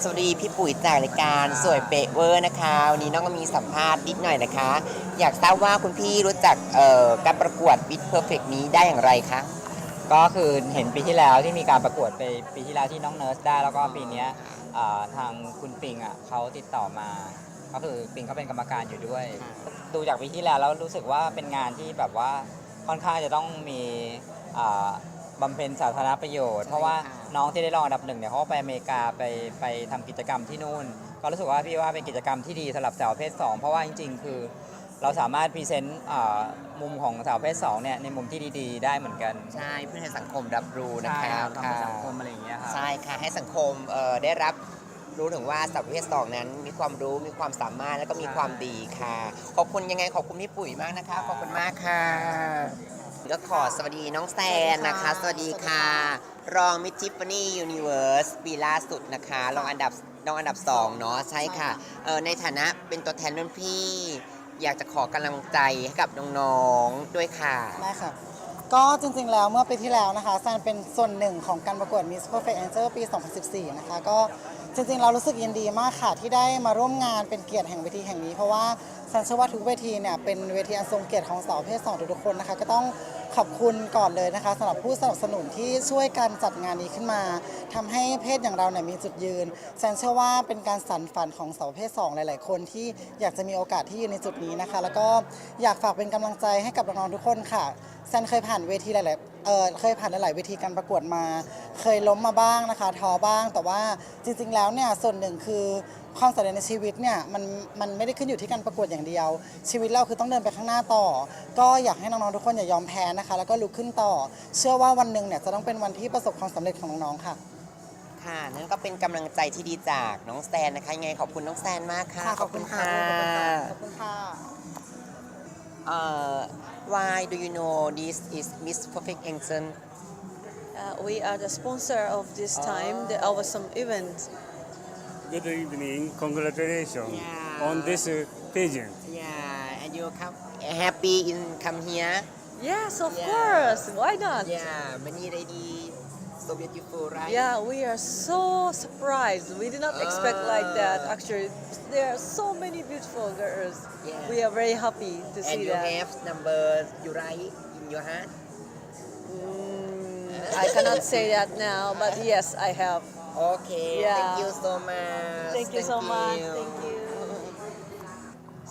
สวัสดีพี่ปุ๋ยจากรายการสวยเปะเวอร์นะคะวันนี้น้องก็มีสัมภาษณ์นิดหน่อยนะคะ อยากทราบว่าคุณพี่รู้จักการประกวด With Perfect นี้ได้อย่างไรคะก็คือเห็นปีที่แล้วที่มีการประกวดไปปีที่แล้วที่น้องเนิร์สได้ แล้วก็ปีนี้ทางคุณปิงอะเขาติดต่อมา ก็คือปิงเขาเป็นกรรมการอยู่ด้วย ดูจากปีที่แล้วแล้วรู้สึกว่าเป็นงานที่แบบว่าค่อนข้างจะต้องมีอ่าบำเพ็ญสาธารณประโยชน์ เพราะว่า น้องที่ได้รองอันดับหนึ่งเนี่ยเขาก็ไปอเมริกาไปไปทำกิจกรรมที่นู่น ก็รู้สึกว่าพี่ว่าเป็นกิจกรรมที่ดีสำหรับสาวประเพศสองเพราะว่าจริง ๆ คือ เราสามารถพรีเซนต์อ่ามุมของสาวประเพศสองเนี่ยในมุมที่ดีๆ ได้เหมือนกันใช่เพื่อให้สังคมรับรู้นะใช่คะครับทำให้ค่ะสังคมอะไรอย่างเงี้ยครับ ใช่ค่ะให้สังคมเอ่อได้รับรู้ถึงว่าสาวประเภทสองนั้น มีความรู้มีความสามารถแล้วก็มีความดีค่ะ ขอบคุณยังไงขอบคุณพี่ปุ๋ยมากนะคะ ขอบคุณมากค่ะ ก็ขอสวัสดีน้องแซนนะคะ สวัสดีค่ะ รองมิทิฟฟานี่ยูนิเวิร์สปีล่าสุดนะคะรองอันดับรองอันดับ 2 เนาะใช่ค่ะเออในฐานะเป็นตัวแทนรุ่นพี่ อยากจะขอกำลังใจให้กับน้องๆด้วยค่ะ ได้ค่ะ ก็จริงๆ แล้วเมื่อปีที่แล้วนะคะแซนเป็นส่วนหนึ่งของการประกวด Miss Perfect Angel ปี 2014 นะคะ ก็จริงๆ เรารู้สึกยินดีมากค่ะ ที่ได้มาร่วมงานเป็นเกียรติแห่งเวทีแห่งนี้ เพราะว่า แซนเชื่อว่าทุกเวทีเนี่ยเป็นเวทีอันทรงเกียรติของสาวเพศสองทุกๆคนนะคะ ก็ต้องขอบคุณก่อนเลยนะคะสำหรับผู้สนับสนุนที่ช่วยกันจัดงานนี้ขึ้นมาทำให้เพศอย่างเราเนี่ยมีจุดยืนแซนเชื่อว่าเป็นการสานฝันของสาวเพศสองหลาย ๆ คนที่อยากจะมีโอกาสที่อยืนในจุดนี้นะคะ แล้วก็อยากฝากเป็นกำลังใจให้กับน้องๆทุกคนค่ะแซนเคยผ่านเวทีหลายๆ เออเคยผ่านหลายๆเวทีการประกวดมา เคยล้มมาบ้างนะคะท้อบ้าง แต่ว่าจริง ๆ แล้วเนี่ยส่วนหนึ่งคือความสำเร็จในชีวิตเนี่ยมันมันไม่ได้ขึ้นอยู่ที่การประกวดอย่างเดียว ชีวิตเราคือต้องเดินไปข้างหน้าต่อ ก็อยากให้น้องๆทุกคนอย่ายอมแพ้นะคะ แล้วก็ลุกขึ้นต่อ เชื่อว่าวันหนึ่งเนี่ยจะต้องเป็นวันที่ประสบความสำเร็จของน้องๆค่ะค่ะนั่นก็เป็นกำลังใจที่ดีจากน้องแซนนะคะยังไงขอบคุณน้องแซนมากค่ะขอบคุณค่ะขอบคุณค่ะ Uh, why do you know this is Miss Perfect Engine? Uh, we are the sponsor of this time, the ah. awesome event. Good evening. Congratulations Yeah. on this uh, pageant. Yeah, and you come happy in come here. Yes, of Yeah. course. Why not? Yeah, many ladies so beautiful right Yeah, we are so surprised. We did not expect like that. Ah. Actually, there are so many beautiful girls. Yeah. We are very happy to and see you that. have number you write in your heart Mm, I cannot say that now, but yes, I have. okay Yeah. thank you so much Thank you so much. Thank you.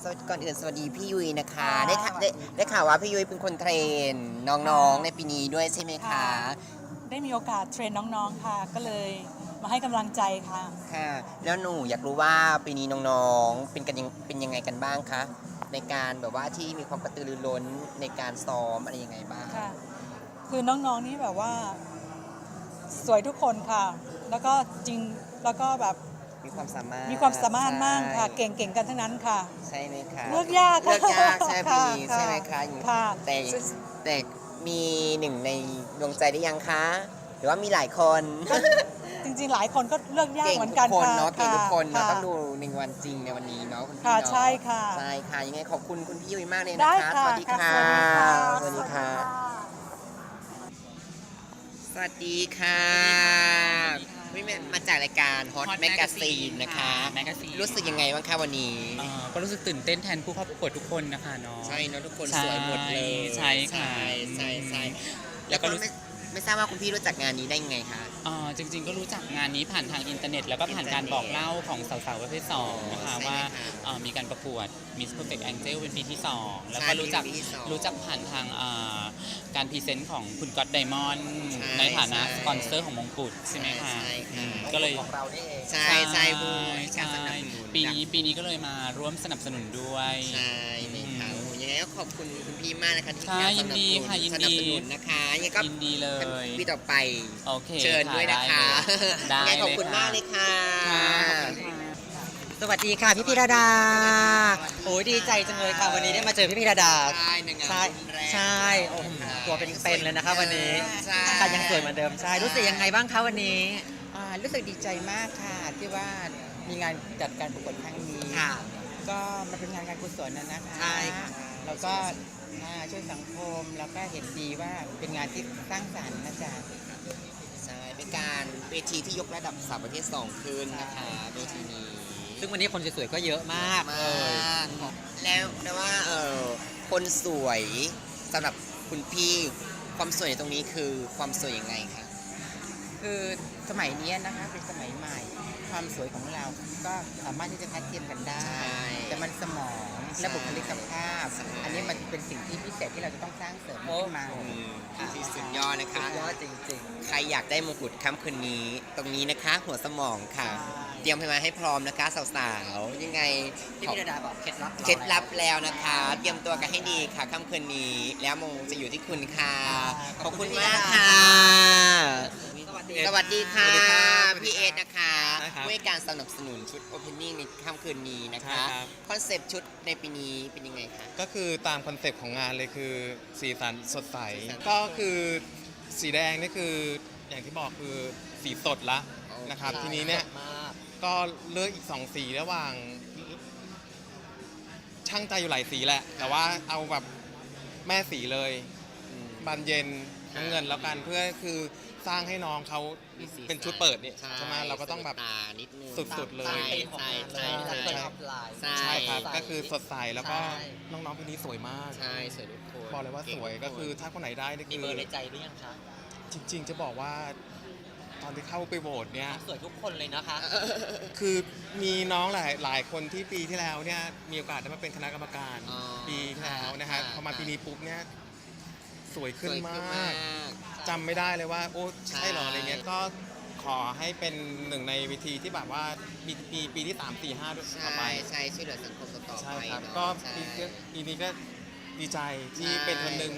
สวัสดีก่อนอื่นสวัสดีพี่ยุ้ยนะคะ ค่ะ ได้ข่าวได้ได้ข่าวว่าพี่ยุ้ยเป็นคนเทรนน้องๆ ในปีนี้ด้วยใช่ไหมคะ ค่ะ ได้มีโอกาสเทรนน้องๆค่ะ ก็เลยมาให้กำลังใจค่ะ ค่ะ แล้วหนูอยากรู้ว่าปีนี้น้องๆ เป็นกันยังเป็นยังไงกันบ้างคะ ในการแบบว่าที่มีความกระตือรือร้นในการซ้อมอะไรยังไงบ้าง ค่ะ คือน้องๆนี่แบบว่า สวยทุกคนค่ะ แล้วก็จริงแล้วก็แบบมีความสามารถมีความสามารถมากค่ะใช่เก่งๆกันทั้งนั้นค่ะ ใช่ไหมคะเลือกยากเลือกยากใช่ไหมค่ะพี่ใช่ไหมคะค่ะ แต่แต่ มีหนึ่งในดวงใจได้ยังคะ หรือว่ามีหลายคน จริงๆ หลายคนก็เลือกยากเก่งเหมือนทุกันกคนค่ะเนาะเก่งทุกคนเนาะค่ะ ต้องดูในวันจริงในวันนี้เนาะคุณพี่ค่ะเนาะใช่ค่ะใช่ค่ะยังไงขอบคุณคุณพี่ยุ้ยมากเลยได้นะคะ ค่ะสวัสดีค่ะ ค่ะสวัสดีค่ะ สวัสดีค่ะ พี่แม่มาจากรายการ Hot Hot Magazine นะคะแมกกาซีนรู้สึกยังไงบ้างคะวันนี้ เอ่อก็รู้สึกตื่นเต้นแทนผู้เข้าประกวดทุกคนนะคะเนาะ ใช่เนาะทุกคนใช่สวยหมดเลยใช่ค่ะใช่ใช่ใช่อืมแล้วก็แล้วก็รู้ไม่ ไม่ทราบว่าคุณพี่รู้จักงานนี้ได้ยังไงคะเอ่อจริงๆ ก็รู้จักงานนี้ผ่านทางอินเทอร์เน็ต แล้วก็ผ่านการบอกเล่าของสาวๆประเภทสองนะคะใช่ไหมว่าคะเอ่อมีการประกวด Miss Perfect Angel เป็นปีที่ 2 แล้วใช่ก็รู้จักเป็นปีที่สองรู้จักผ่านทางเอ่อการพรีเซนต์ของคุณก๊อตไดมอนด์ใช่ในฐานะใช่ สปอนเซอร์ของมงกุฎใช่ไหมคะใช่อืค่ะมก็เลยของเราได้เอง ใช่ใช่ผู้ให้การสนับสนุนปีนี้ปีนี้ก็เลยมาร่วมสนับสนุนด้วย ใช่เลยค่ะโอ้โหยังไง ก็ขอบคุณคุณพี่มากนะคะที่ใช่ให้การยินดีสนับสนุค่ะยินสดีนับสนุนนะคะยังไงก็ยินดีเลยปีต่อไปโอเคเชิญด้วยนะคะได้ยังไงเลยขอบคุณมากเลยค่ะ ค่ะขอบคุณค่ะ สวัสดีค่ะพี่พิรดา โอ้ยดีใจจังเลยค่ะวันนี้ได้มาเจอพี่พิรดา ใช่นางงามใช่รุ่นแรกใช่โอ้โหตัวเป็นๆเลยนะคะวันนี้ใช่ค่ะยังสวยเหมือนเดิมใช่รู้สึกยังไงบ้างคะวันนี้ อ่ารู้สึกดีใจมากค่ะ ที่ว่ามีงานจัดการประกวดครั้งนี้ ค่ะ ก็มันเป็นงานการกุศลนะนะคะใช่ค่ะ แล้วก็อ่าช่วยสังคมแล้วก็เห็นดีว่าเป็นงานที่สร้างสรรค์นะจ๊ะใช่เป็นการเวทีที่ยกระดับสาวประเภทสองขึ้นนะคะเวทีนี้ซึ่งวันนี้คนสวยๆก็เยอะมากมเลยากแล้วแต่ว่าเออคนสวยสำหรับคุณพี่ความสวยในตรงนี้คือความสวยยังไงคะ คือสมัยเนี้ยนะคะเป็นสมัยใหม่ ความสวยของเรา ก็สามารถที่จะทัดเทียมกันได้ ใช่แต่มันสมองและใช่บุคลิกภาพ ใช่ อันนี้มันเป็นสิ่งที่พิเศษที่เราจะต้องสร้างเสริมขึ้นมาอืมที่สุดยอดนะคะยอดจริง ใครอยากได้มงกุฎค่ำคืนนี้ ตรงนี้นะคะ หัวสมองค่ะเตรียมให้มาให้พร้อมนะคะ สาวๆ ยังไงๆที่ขอพี่ดาบอกเคล็ดลับเคล็ดลับแล้วนะคะ เตรียมตัวกันให้ดีค่ะค่ำคืนนี้ แล้วมงจะอยู่ที่คุณค่ะ ขอบคุณมากค่ะ สวัสดีสวัสดีค่ะสวัสดีครับพี่เอสนะคะได้ ครับด้วยการสนับสนุนชุดโอเพนนิ่งในค่ำคืนนี้นะคะใช่ครับ คอนเซปต์ชุดในปีนี้เป็นยังไงคะ ก็คือตามคอนเซปต์ของงานเลยคือสีสันสดใส สีสันก็คือสีแดงนี่คืออย่างที่บอกคือสีสดละนะครับ ทีนี้เนี่ยมากก็เลือกอีกสองสีระหว่าง ช่างใจอยู่หลายสีแหละ แต่ว่าเอาแบบแม่สีเลยอืมบานเย็น น้ำเงินแล้วกันเพื่อคือสร้างให้น้องเขามีสีเป็นชุดเปิดเนี่ยใช่ไหมเราก็ต้องแบบตานิดนึงสุดๆเลย ใช่ธีมของใช่งานเลใช่ยใช่เปิดออฟไลน์ใช่ ใช่ครับใสก็คือสดใสแล้วก็ใช่ น้องๆคนนี้สวยมาก ใช่สวยทุกคนบอกเลยว่าสวยก็คือถ้าคนไหนได้นี่มีคือเบอร์ในใจหรือยังคะจริง ๆ จะบอกว่า ตอนที่เข้าไปโหวตเนี่ย สวยทุกคนเลยนะคะ คือมีน้องหลายหลายคนที่ปีที่แล้วเนี่ยมีโอกาสได้มาเป็นคณะกรรมการ อ๋อปีที่แล้วนะฮะค่ะพอมาปีนี้ปุ๊บเนี่ย สวยขึ้นสวยมขึ้นามาก ก จำไม่ได้เลยว่า โอ้ใช่เหรอใช่ อะไรเงี้ยก็ขอให้เป็นหนึ่งในเวิธีที่แบบว่ามีปีปีที่ 3 4 5ด้วยต่อไปใช่ใช่ช่วยเหลือสังคมต่อๆใช่ไปครับเนาะก็ใช่ ปีนี้ปีนี้ก็ดีใจที่ใช่เป็นคนหนึ่ง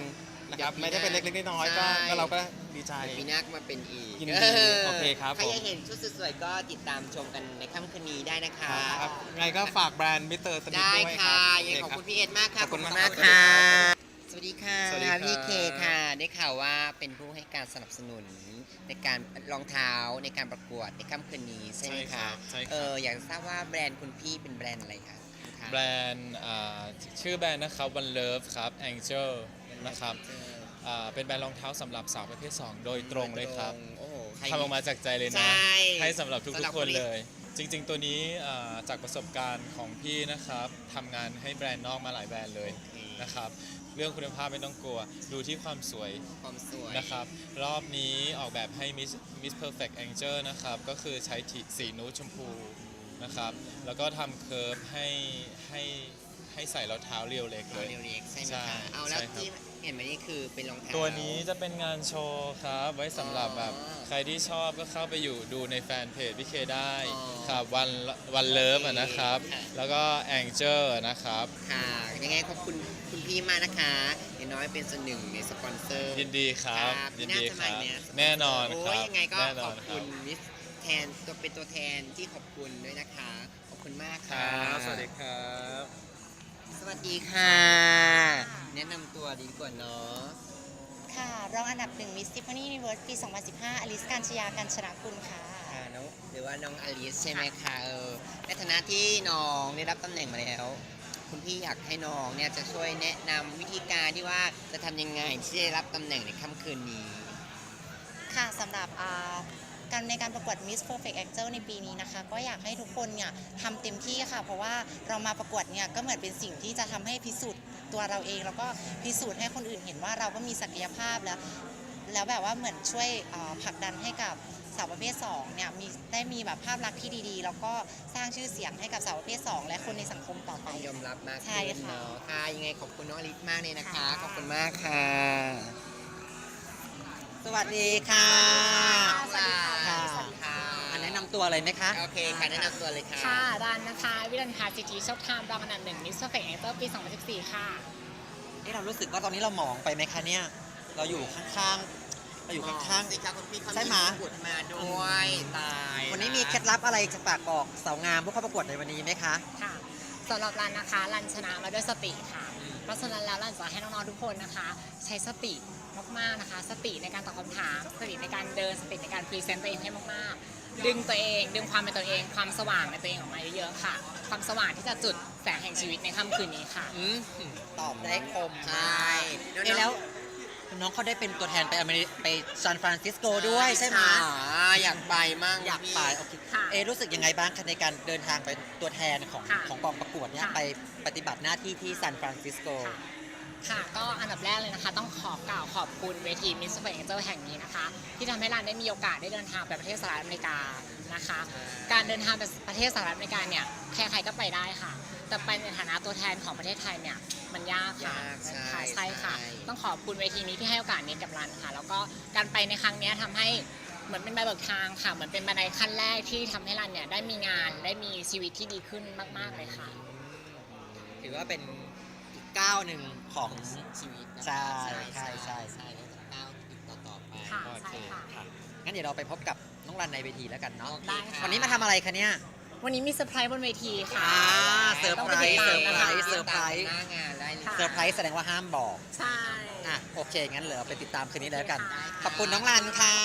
นะครับเดี๋ยวปีไม่ได้เป็นหน้าเล็กๆน้อยๆก็ใช่ ก็เราก็ดีใจ เดี๋ยวปีหน้าก็มาเป็นอีกยินดีโอเคครับใครผมอยากเห็นชุดสวยๆก็ติดตามชมกันในค่ำคืนนี้ได้นะคะ ครับไงก็ฝากแบรนด์มิสเตอร์สมิธได้ด้วยคค่ะรับยังไงขอบโเคุณพี่เอ็ดมากค่ะขอบคุณมากมากครับค่ะ สวัสดีค่ะสวัสดีครับ พี่เคค่ะ ได้ข่าวว่าเป็นผู้ให้การสนับสนุนในการรองเท้าในการประกวดในค่ำคืนนี้ใช่ไหมใช่ครัคะบใช่ครับเอออยากทราบว่าแบรนด์คุณพี่เป็นแบรนด์อะไรคะคะแบรนด์อ่าชื่อแบรนด์นะครับ One Love ครับ Angel นะครับอ่าเป็นแบรนด์รองเท้าสำหรับสาวประเภท 2 โดยตรงเลยครับโอ้โหใคร ทำออกมาจากใจเลยใชนะ่ให้สำหรับทุสำหรักบๆคนคนนี้ เลย จริง ๆ ตัวนี้อ่าจากประสบการณ์ของพี่นะครับทำงานให้แบรนด์นอกมาหลายแบรนด์เลยนะครับ เรื่องคุณภาพไม่ต้องกลัว ดูที่ความสวยความสวย นะครับ รอบนี้ออกแบบให้ Miss Miss Perfect Angel นะครับ ก็คือใช้ทีสีนูดชมพูนะครับ แล้วก็ทำเคิร์ฟให้ให้ ให้ใส่รองเท้าเรียวเล็กเลยเรียกใช่ไหมใช่คะเอาแล้วใช่ครับ ที่เห็นมานี่คือเป็นรองเท้า ตัวนี้จะเป็นงานโชว์ครับ ไว้สำหรับแบบอ๋อใครที่ชอบก็เข้าไปอยู่ดูในแฟนเพจพี่เคได้อ๋อครับวันวันเลิฟนะครับ ค่ะ แล้วก็แองเจอร์นะครับ ค่ะยังไงขอบคุณคุณพี่มากนะคะอย่างน้อยเป็นส่วนหนึ่งในสปอนเซอร์ยินดีครับครับยินน่าดีจะคมารับอีกนะแน่นอนคโอ้รับยยังไงก็แน่นขออนบคคุรับ ณมิสแทนตัวเป็นตัวแทนที่ขอบคุณด้วยนะคะ ขอบคุณมากคค่ะรับสวัสดีครับ สวัสดีค่ะ แนะนำตัวดีกว่าเนาะค่ะ รองอันดับหนึ่งมิส s ิฟ f านี่ u นิเวิร์สปี 2015 อลิสการชยากันชนะคุณค่ะ ค่ะน้องหรือว่าน้องอลิสใช่ไหมคะเออในฐานะที่น้องได้รับตำแหน่งมาแล้ว คุณพี่อยากให้น้องเนี่ยจะช่วยแนะนำวิธีการที่ว่าจะทำยังไงที่จะได้รับตำแหน่งในค่ำคืนนี้ ค่ะสำหรับอ่า การในการประกวด Miss Perfect Angel ในปีนี้นะคะ ก็อยากให้ทุกคนเนี่ยทำเต็มที่ค่ะ เพราะว่าเรามาประกวดเนี่ยก็เหมือนเป็นสิ่งที่จะทำให้พิสูจน์ตัวเราเอง แล้วก็พิสูจน์ให้คนอื่นเห็นว่าเราก็มีศักยภาพแล้ว แล้วแบบว่าเหมือนช่วยอ่าผลักดันให้กับสาวประเภท2เนี่ยมีได้มีแบบภาพลักษณ์ที่ดีๆ แล้วก็สร้างชื่อเสียงให้กับสาวประเภท 2 และคนในสังคมต่อไปยอมรับมากใช่ขึ้นค่ะเนาะค่ะยังไงขอบคุณน้องอลิสมากเลยนะคะค่ะขอบคุณมากค่ะ สวัสดีค่ะสวัสดีค่ะค่ะ สวัสดีค่ะอันแนะนำตัวเลยไหมคะ โอเคค่ะแนะนำตัวเลยค่ะ ค่ะรันนะคะ วิรันพาจิจีโชคไทม์รองอันดับหนึ่งมิสเตอร์เฟกแองเตอร์ปี 2014 ค่ะ เอ๊ะเรารู้สึกว่าตอนนี้เราหมองไปไหมคะเนี่ย เราอยู่ข้างๆ เราอยู่ข้าง สิคะคุณพี่เขาใช่ไหมบุตรมาด้วย ตายๆ วันนี้มีเคล็ดลับอะไรจะฝากบอกสาวงามผู้เข้าประกวดในวันนี้ไหมคะ ค่ะสำหรับรันนะคะ รันชนะมาด้วยสติค่ะ เพราะฉะนั้นแล้วรันจะให้น้องๆทุกคนนะคะ ใช้สติมากๆนะคะ สติในการตอบคำถามสติในการเดินสติในการพรีเซนต์ตัวเองให้มากๆ ดึงตัวเอง ดึงความเป็นตัวเอง ความสว่างในตัวเองออกมาเยอะๆค่ะ ความสว่างที่จะจุดแสงแห่งชีวิตในค่ำคืนนี้ค่ะ อืมตอบได้คมใชมา่กเอ๊ะแล้ว น้องเขาได้เป็นตัวแทนไปอเมริไปซานฟรานซิสโกด้วยใช่ไหมอ่าอยากไปมั่งอยากไปโอเคค่ะเอะรู้สึกยังไงบ้างคะในการเดินทางไปตัวแทนของค่ะของกองประกวดเนี่ยค่ะ ไปปฏิบัติหน้าที่ที่ซานฟรานซิสโก ค่ะก็อันดับแรกเลยนะคะ ต้องขอกล่าวขอบคุณเวที Miss f a n g e l แห่งนี้นะคะ ที่ทำให้เราได้มีโอกาสได้เดินทางไปประเทศสหรัฐอเมริกา นะคะ การเดินทางไปประเทศสหรัฐอเมริกาเนี่ยใครๆก็ไปได้ค่ะ แต่ไปในฐานะตัวแทนของประเทศไทยเนี่ยมันยากค่ะยากใช่ค่ะใช่ค่ะ ใช่ ต้องขอบคุณเวทีนี้ที่ให้โอกาสนี้กับรันค่ะ แล้วก็การไปในครั้งเนี้ยทำให้เหมือนเป็นใบเบิกทางค่ะ เหมือนเป็นบันไดขั้นแรกที่ทำให้รันเนี่ยได้มีงานได้มีชีวิตที่ดีขึ้นมาก ๆเลยค่ะ ถือว่าเป็นอีกก้าวหนึ่งของ ชีวิตนะใช่คะใช่ ใช่ใช่แล้วจะก้าวอีกต่อต่อๆไปค่ะโอใช่เคค่ะ ค่ะ งั้นเดี๋ยวเราไปพบกับน้องรันในเวทีแล้วกันเนาะได้ค่ะ วันนี้มาทำอะไรคะเนี่ย วันนี้มีเซอร์ไพรส์บนเวทีค่ะ อ่าเซอร์ไพรส์ต้เซอองร์ไปไพรติดตามนะคะส์เซอร์ไพรส์ หน้างานได้เลยค่ะ เซอร์ไพรส์แสดงว่าห้ามบอก ใช่ อะ โอเค งั้นเหลือไปติดตามคืนนี้แล้วกันโอเคค่ะขอบคุณน้องรันค่ะ